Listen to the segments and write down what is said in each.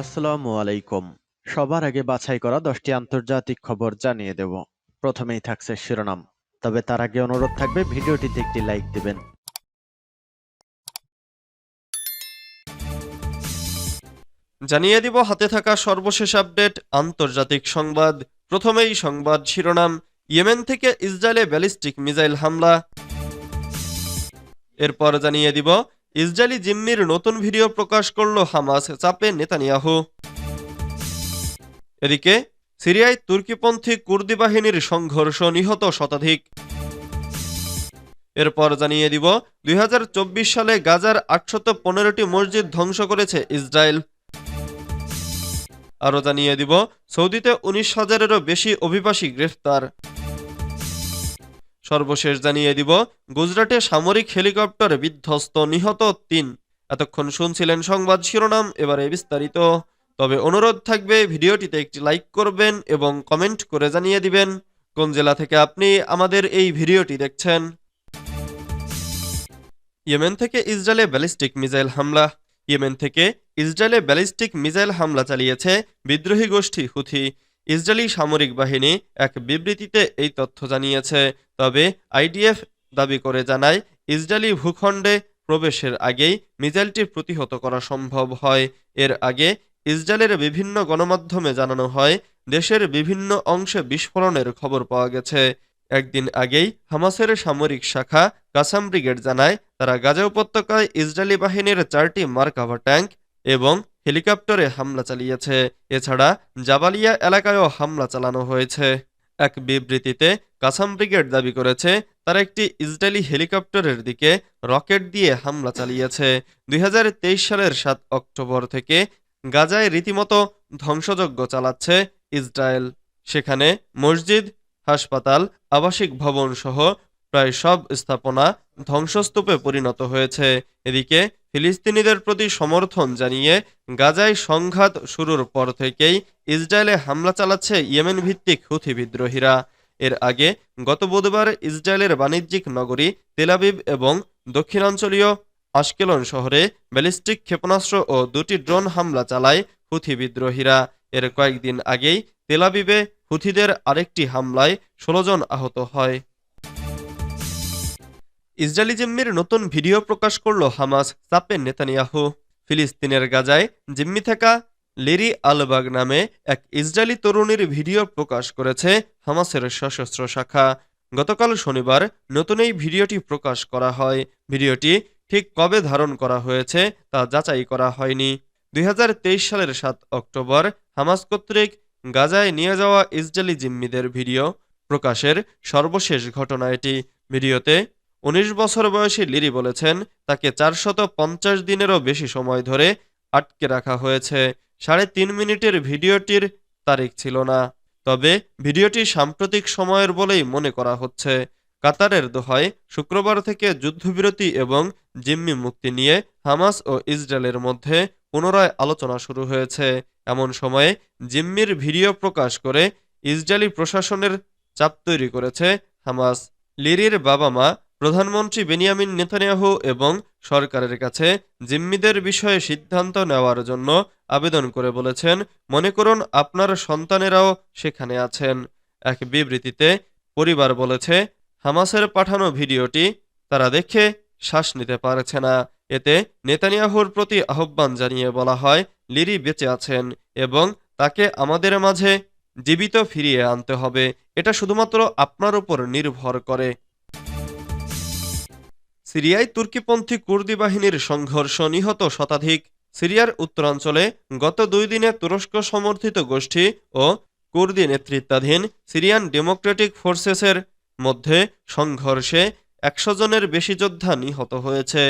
আসসালামু আলাইকুম। সবার আগে বাছাই করা দশটি আন্তর্জাতিক খবর জানিয়ে দেব। প্রথমেই থাকছে শিরোনাম। তবে তার আগে অনুরোধ থাকবে, ভিডিওটিতে একটি লাইক দিবেন। জানিয়ে দিব, হাতে থাকা সর্বশেষ আপডেট, আন্তর্জাতিক সংবাদ। প্রথমেই সংবাদ শিরোনাম, ইয়েমেন থেকে ইসরায়েলে ব্যালিস্টিক মিসাইল হামলা। এরপর জানিয়ে দিব ইসরায়েলি জিম্মির নতুন ভিডিও প্রকাশ করল হামাস, চাপে নেতানিয়াহু। এদিকে, সিরিয়ায় তুর্কিপন্থী কুর্দি বাহিনীর সংঘর্ষ নিহত শতাধিক। এরপর জানিয়ে দিব, দুই হাজার চব্বিশ সালে গাজার আটশত পনেরোটি মসজিদ ধ্বংস করেছে ইসরায়েল। আরও জানিয়ে দিব, সৌদিতে উনিশ হাজারেরও বেশি অভিবাসী গ্রেফতার। সর্বশেষ জানিয়ে দিব, গুজরাটে সামরিক হেলিকপ্টার বিধ্বস্ত নিহত তিন। এতক্ষণ শুনছিলেন সংবাদ শিরোনাম, এবারে বিস্তারিত। তবে অনুরোধ থাকবে, ভিডিওটিতে একটি লাইক করবেন এবং কমেন্ট করে জানিয়ে দিবেন, কোন জেলা থেকে আপনি আমাদের এই ভিডিওটি দেখছেন। ইয়েমেন থেকে ইসরায়েলে ব্যালিস্টিক মিসাইল হামলা। ইয়েমেন থেকে ইসরায়েলে ব্যালিস্টিক মিসাইল হামলা চালিয়েছে বিদ্রোহী গোষ্ঠী হুথি। ইসরায়েলি সামরিক বাহিনী এক বিবৃতিতে এই তথ্য জানিয়েছে। তবে আইডিএফ দাবি করে জানায়, ইসরায়েলি ভূখণ্ডে প্রবেশের আগেই মিজাইলটি প্রতিহত করা সম্ভব হয়। এর আগে ইসরায়েলের বিভিন্ন গণমাধ্যমে জানানো হয়, দেশের বিভিন্ন অংশে বিস্ফোরণের খবর পাওয়া গেছে। একদিন আগেই হামাসের সামরিক শাখা কাসাম ব্রিগেড জানায়, তারা গাজা উপত্যকায় ইসরায়েলি বাহিনীর চারটি মার্কাভা ট্যাঙ্ক এবং হেলিকপ্টারে হামলা চালিয়েছে। এছাড়া জাবালিয়া এলাকায়ও হামলা চালানো হয়েছে। এক বিবৃতিতে কাসাম ব্রিগেড দাবি করেছে, তারা একটি ইসরায়েলি হেলিকপ্টারের দিকে রকেট দিয়ে হামলা চালিয়েছে। দুই হাজার তেইশ সালের সাত অক্টোবর থেকে গাজায় রীতিমতো ধ্বংসযজ্ঞ চালাচ্ছে ইসরায়েল। সেখানে মসজিদ, হাসপাতাল, আবাসিক ভবন সহ প্রায় সব স্থাপনা ধ্বংসস্তূপে পরিণত হয়েছে। এদিকে ফিলিস্তিনিদের প্রতি সমর্থন জানিয়ে গাজায় সংঘাত শুরুর পর থেকেই ইসরায়েলে হামলা চালাচ্ছে ইয়েমেন ভিত্তিক হুথি বিদ্রোহীরা। এর আগে গত বুধবার ইসরায়েলের বাণিজ্যিক নগরী তেলাবিব এবং দক্ষিণাঞ্চলীয় আশকেলন শহরে ব্যালিস্টিক ক্ষেপণাস্ত্র ও দুটি ড্রোন হামলা চালায় হুথি বিদ্রোহীরা। এর কয়েকদিন আগেই তেলাবিবে হুথিদের আরেকটি হামলায় ষোলো জন আহত হয়। ইসরায়েলি জিম্মির নতুন ভিডিও প্রকাশ করল হামাস চাপে নেতানিয়াহু। ফিলিস্তিনের গাজায় জিম্মি থাকা লিরি আলবাগ নামে এক ইসরায়েলি তরুণীর ভিডিও প্রকাশ করেছে হামাসের সশস্ত্র শাখা। গতকাল শনিবার নতুন এই ভিডিওটি প্রকাশ করা হয়। ভিডিওটি ঠিক কবে ধারণ করা হয়েছে তা যাচাই করা হয়নি। দুই হাজার তেইশ সালের সাত অক্টোবর হামাস কর্তৃক গাজায় নিয়ে যাওয়া ইসরায়েলি জিম্মিদের ভিডিও প্রকাশের সর্বশেষ ঘটনা এটি। ভিডিওতে উনিশ বছর বয়সী লিরি বলেছেন, তাকে চারশত পঞ্চাশ দিনেরও বেশি সময় ধরে আটকে রাখা হয়েছে। সাড়ে তিন মিনিটের ভিডিওটির তারিখ ছিল না। তবে ভিডিওটি সাম্প্রতিক সময়ের বলেই মনে করা হচ্ছে। কাতারের দোহায় শুক্রবার থেকে যুদ্ধবিরতি এবং জিম্মি মুক্তি নিয়ে হামাস ও ইসরায়েলের মধ্যে পুনরায় আলোচনা শুরু হয়েছে। এমন সময়ে জিম্মির ভিডিও প্রকাশ করে ইসরায়েলি প্রশাসনের চাপ তৈরি করেছে হামাস। লিরির বাবা মা প্রধানমন্ত্রী বেনিয়ামিন নেতানিয়াহু এবং সরকারের কাছে জিম্মিদের বিষয়ে সিদ্ধান্ত নেওয়ার জন্য আবেদন করে বলেছেন, মনে করুন, আপনার সন্তানেরাও সেখানে আছেন। এক বিবৃতিতে পরিবার বলেছে, হামাসের পাঠানো ভিডিওটি তারা দেখে শ্বাস নিতে পারছে না। এতে নেতানিয়াহুর প্রতি আহ্বান জানিয়ে বলা হয়, লিরি বেঁচে আছেন এবং তাকে আমাদের মাঝে জীবিত ফিরিয়ে আনতে হবে। এটা শুধুমাত্র আপনার উপর নির্ভর করে। সিরিয়ায় তুর্কিপন্থী কুর্দি বাহিনীর সংঘর্ষ নিহত শতাধিক। সিরিয়ার উত্তরাঞ্চলে গত দুই দিনে তুরস্ক সমর্থিত গোষ্ঠী ও কুর্দি নেতৃত্বাধীন সিরিয়ান ডেমোক্রেটিক ফোর্সেসের মধ্যে সংঘর্ষে একশো জনের বেশি যোদ্ধা নিহত হয়েছে।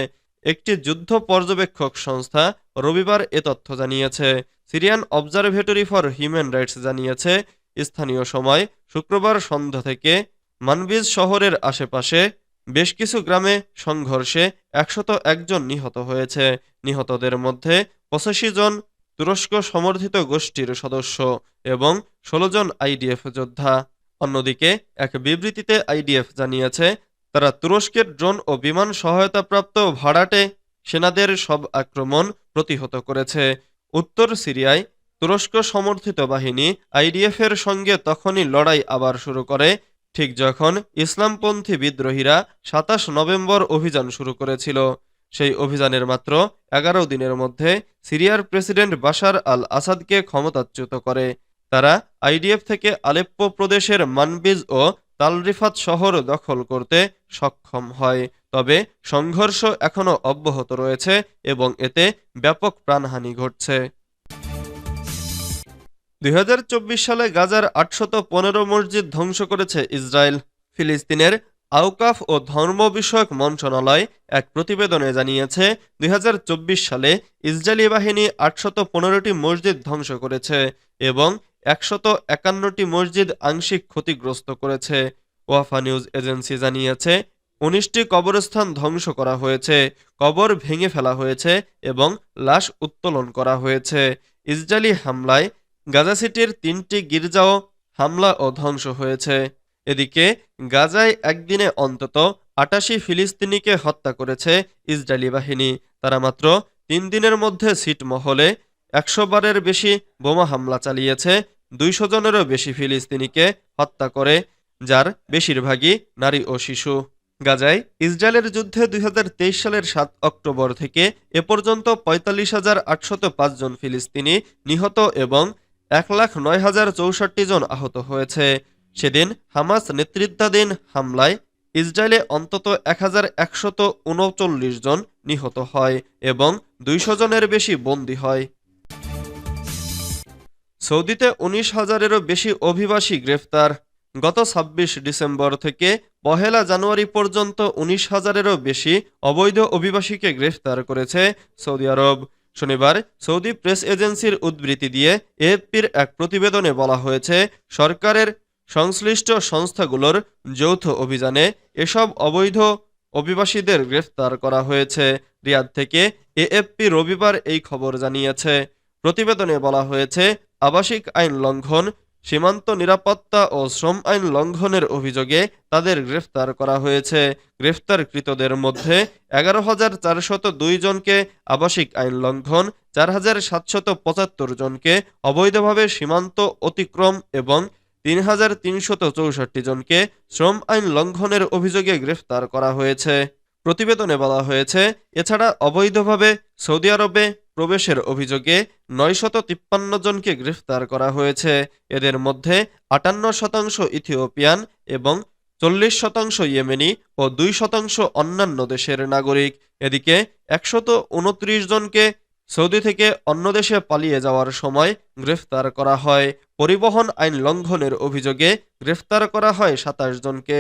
একটি যুদ্ধ পর্যবেক্ষক সংস্থা রবিবার এ তথ্য জানিয়েছে। Syrian observatory for human rights জানিয়েছে, স্থানীয় সময় শুক্রবার সন্ধ্যা থেকে মানবিজ শহরের আশেপাশে বেশ কিছু গ্রামে সংঘর্ষে একশত একজন নিহত হয়েছে। নিহতদের মধ্যে পঁচাশি জন তুরস্ক সমর্থিত গোষ্ঠীর সদস্য এবং ষোলো জন আইডিএফ যোদ্ধা। অন্যদিকে এক বিবৃতিতে আইডিএফ জানিয়েছে, তারা তুরস্কের ড্রোন ও বিমান সহায়তাপ্রাপ্ত ভাড়াটে সেনাদের সব আক্রমণ প্রতিহত করেছে। উত্তর সিরিয়ায় তুরস্ক সমর্থিত বাহিনী আইডিএফের সঙ্গে তখনই লড়াই আবার শুরু করে ঠিক যখন ইসলামপন্থী বিদ্রোহীরা সাতাশ নভেম্বর অভিযান শুরু করেছিল, সেই অভিযানের মাত্র এগারো দিনের মধ্যে সিরিয়ার প্রেসিডেন্ট বাশার আল আসাদকে ক্ষমতাচ্যুত করে। তারা আইডিএফ থেকে আলেপ্পো প্রদেশের মানবিজ ও তালরিফাত শহর দখল করতে সক্ষম হয়, তবে সংঘর্ষ এখনও অব্যাহত রয়েছে এবং এতে ব্যাপক প্রাণহানি ঘটছে। দুই হাজার চব্বিশ সালে গাজার আটশত পনেরো মসজিদ ধ্বংস করেছে ইসরায়েল। ফিলিস্তিনের আউকাফ ও ধর্ম বিষয়ক মন্ত্রণালয় এক প্রতিবেদনে জানিয়েছে, দুই সালে ইসরায়েলি বাহিনী আটশত পনেরোটি মসজিদ ধ্বংস করেছে এবং একশত একান্নটি মসজিদ আংশিক ক্ষতিগ্রস্ত করেছে। ওয়াফা নিউজ এজেন্সি জানিয়েছে, উনিশটি কবরস্থান ধ্বংস করা হয়েছে, কবর ভেঙে ফেলা হয়েছে এবং লাশ উত্তোলন করা হয়েছে। ইসরায়েলি হামলায় গাজা সিটির তিনটি গির্জাও হামলা ও ধ্বংস হয়েছে। এদিকে, গাজায় একদিনে অন্তত আটাশি ফিলিস্তিনিকে হত্যা করেছে ইসরায়েলি বাহিনী। তারা মাত্র তিন দিনের মধ্যে ছিটমহলে একশো বারের বেশি বোমা হামলা চালিয়েছে, দুইশো জনেরও বেশি ফিলিস্তিনিকে হত্যা করে, যার বেশিরভাগই নারী ও শিশু। গাজায় ইসরায়েলের যুদ্ধে দুই হাজার তেইশ সালের সাত অক্টোবর থেকে এ পর্যন্ত পঁয়তাল্লিশ হাজার আটশত জন ফিলিস্তিনি নিহত এবং এক লাখ নয় হাজার চৌষট্টি জন আহত হয়েছে। সেদিন হামাস নেতৃত্বাধীন হামলায় ইসরায়েলে অন্তত এক হাজার একশত উনচল্লিশ জন নিহত হয় এবং দুইশো জনের বেশি বন্দী হয়। সৌদিতে উনিশ হাজারেরও বেশি অভিবাসী গ্রেফতার। গত ছাব্বিশ ডিসেম্বর থেকে পহেলা জানুয়ারি পর্যন্ত উনিশ হাজারেরও বেশি অবৈধ অভিবাসীকে গ্রেফতার করেছে সৌদি আরব। শনিবার সৌদি প্রেস এজেন্সির উদ্বৃতি দিয়ে এএফপির এক প্রতিবেদনে বলা হয়েছে, সরকারের সংশ্লিষ্ট সংস্থাগুলোর যৌথ অভিযানে এসব অবৈধ অভিবাসীদের গ্রেফতার করা হয়েছে। রিয়াদ থেকে এএফপি রবিবার এই খবর জানিয়েছে। প্রতিবেদনে বলা হয়েছে, আবাসিক আইন লঙ্ঘন সীমান্ত নিরাপত্তা ও শ্রম আইন লঙ্ঘনের অভিযোগে তাদের গ্রেফতার করা হয়েছে। গ্রেফতারকৃতদের মধ্যে এগারো হাজার চারশত দুই জনকে আবাসিক আইন লঙ্ঘন, চার হাজার সাতশত পঁচাত্তর জনকে অবৈধভাবে সীমান্ত অতিক্রম এবং তিন হাজার তিনশত চৌষট্টি জনকে শ্রম আইন লঙ্ঘনের অভিযোগে গ্রেফতার করা হয়েছে। প্রতিবেদনে বলা হয়েছে, এছাড়া অবৈধভাবে সৌদি আরবে প্রবেশের অভিযোগে নয়শত তিপ্পান্ন জনকে গ্রেফতার করা হয়েছে। এদের মধ্যে আটান্ন শতাংশ ইথিওপিয়ান এবং চল্লিশ শতাংশ ইয়েমেনি ও দুই শতাংশ অন্যান্য দেশের নাগরিক। এদিকে একশত উনত্রিশ জনকে সৌদি থেকে অন্য দেশে পালিয়ে যাওয়ার সময় গ্রেফতার করা হয়। পরিবহন আইন লঙ্ঘনের অভিযোগে গ্রেফতার করা হয় সাতাশ জনকে।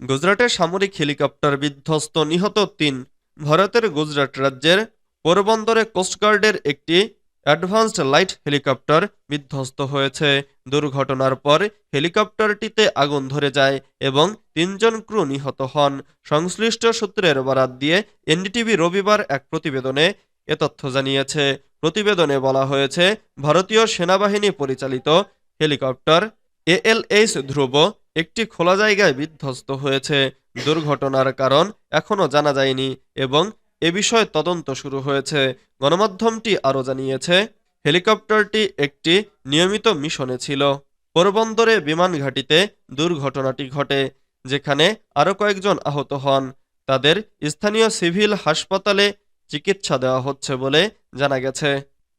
গুজরাটে সামরিক হেলিকপ্টার বিধ্বস্ত নিহত তিন ভারতের গুজরাট রাজ্যের পোরবন্দরে কোস্টগার্ডের একটি অ্যাডভান্সড লাইট হেলিকপ্টার বিধ্বস্ত হয়েছে। দুর্ঘটনার পর হেলিকপ্টারটিতে আগুন ধরে যায় এবং তিনজন ক্রু নিহত হন। সংশ্লিষ্ট সূত্রের বরাত দিয়ে এনডিটিভি রবিবার এক প্রতিবেদনে এ তথ্য জানিয়েছে। প্রতিবেদনে বলা হয়েছে, ভারতীয় সেনাবাহিনী পরিচালিত হেলিকপ্টার এএলএইচ ধ্রুব একটি খোলা জায়গায় বিধ্বস্ত হয়েছে। দুর্ঘটনার কারণ এখনও জানা যায়নি এবং এ বিষয়ে তদন্ত শুরু হয়েছে। গণমাধ্যমটি আরও জানিয়েছে, হেলিকপ্টারটি একটি নিয়মিত মিশনে ছিল। পোরবন্দরে বিমান ঘাঁটিতে দুর্ঘটনাটি ঘটে, যেখানে আরও কয়েকজন আহত হন। তাদের স্থানীয় সিভিল হাসপাতালে চিকিৎসা দেওয়া হচ্ছে বলে জানা গেছে।